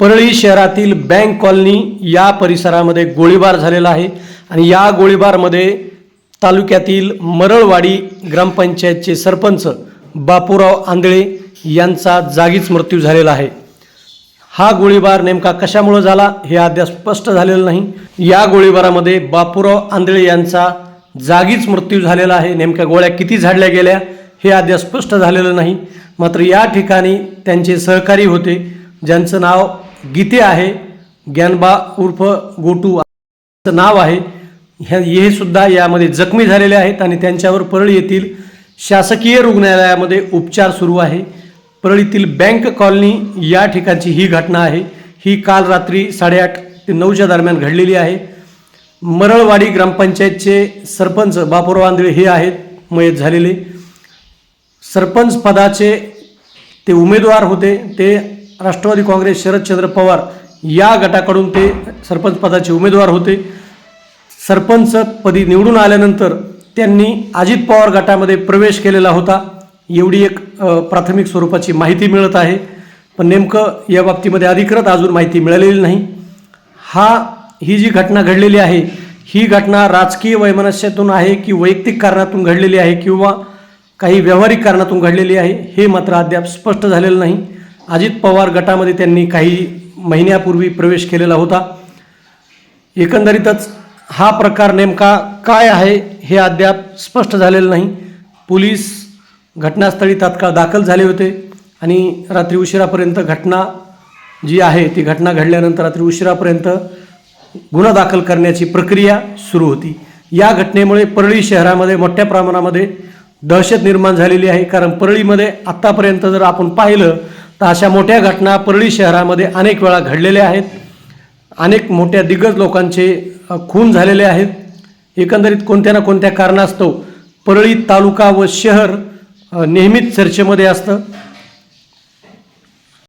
परळी शहरातील bank colony या परिसरामध्ये गोळीबार झालेला आहे आणि या गोळीबारमध्ये तालुक्यातील मरळवाडी ग्रामपंचायतचे सरपंच बापूराव आंधळे यांचा जागीच मृत्यू झालेला आहे. हा गोळीबार नेमका कशामुळे झाला हे अद्याप स्पष्ट झालेलं नाही. या गोळीबारामध्ये बापूराव आंधळे यांचा जागीच मृत्यू झालेला आहे. नेमक्या गोळ्या किती झाडल्या गेल्या हे अद्याप स्पष्ट झालेलं नाही. मात्र या ठिकाणी त्यांचे सहकारी होते ज्यांचं नाव गीते आहे ज्ञानबा उर्फ गोटू नाव आहे. ह्या हे सुद्धा यामध्ये जखमी झालेले आहेत आणि त्यांच्यावर परळी येथील शासकीय रुग्णालयामध्ये उपचार सुरू आहे. परळीतील बँक कॉलनी या ठिकाणची ही घटना आहे. ही काल रात्री साडेआठ ते नऊच्या दरम्यान घडलेली आहे. मरळवाडी ग्रामपंचायतचे सरपंच बापूराव आंधळे हे आहेत मयत झालेले. सरपंच पदाचे ते उमेदवार होते. ते राष्ट्रवादी काँग्रेस शरदचंद्र पवार या गटाकडून ते सरपंच पदाचे उमेदवार होते. सरपंच पदी निवडून आल्यानंतर त्यांनी अजित पवार गटामध्ये प्रवेश केलेला होता. एवढी एक प्राथमिक स्वरूपाची माहिती मिळत आहे. पण नेमकं या बाबतीमध्ये अधिकृत अजून माहिती मिळालेली नाही. हा ही जी घटना घडलेली आहे ही घटना राजकीय वैमनस्यातून आहे की वैयक्तिक कारणातून घडलेली आहे किंवा काही व्यावहारिक कारणातून घडलेली आहे हे मात्र अद्याप स्पष्ट झालेलं नाही. अजित पवार गटामध्ये त्यांनी काही महिन्यापूर्वी प्रवेश केलेला होता. एकंदरीतच हा प्रकार नेमका काय आहे हे अद्याप स्पष्ट झालेलं नाही. पोलीस घटनास्थळी तात्काळ दाखल झाले होते आणि रात्री उशिरापर्यंत घटना जी आहे ती घटना घडल्यानंतर रात्री उशिरापर्यंत गुन्हा दाखल करण्याची प्रक्रिया सुरू होती. या घटनेमुळे परळी शहरामध्ये मोठ्या प्रमाणामध्ये दहशत निर्माण झालेली आहे. कारण परळीमध्ये आत्तापर्यंत जर आपण पाहिलं तर अशा मोठ्या घटना परळी शहरामध्ये अनेक वेळा घडलेल्या आहेत. अनेक मोठ्या दिग्गज लोकांचे खून झालेले आहेत. एकंदरीत कोणत्या ना कोणत्या कारणास्तव परळी तालुका व शहर नेहमीच चर्चेमध्ये असतं.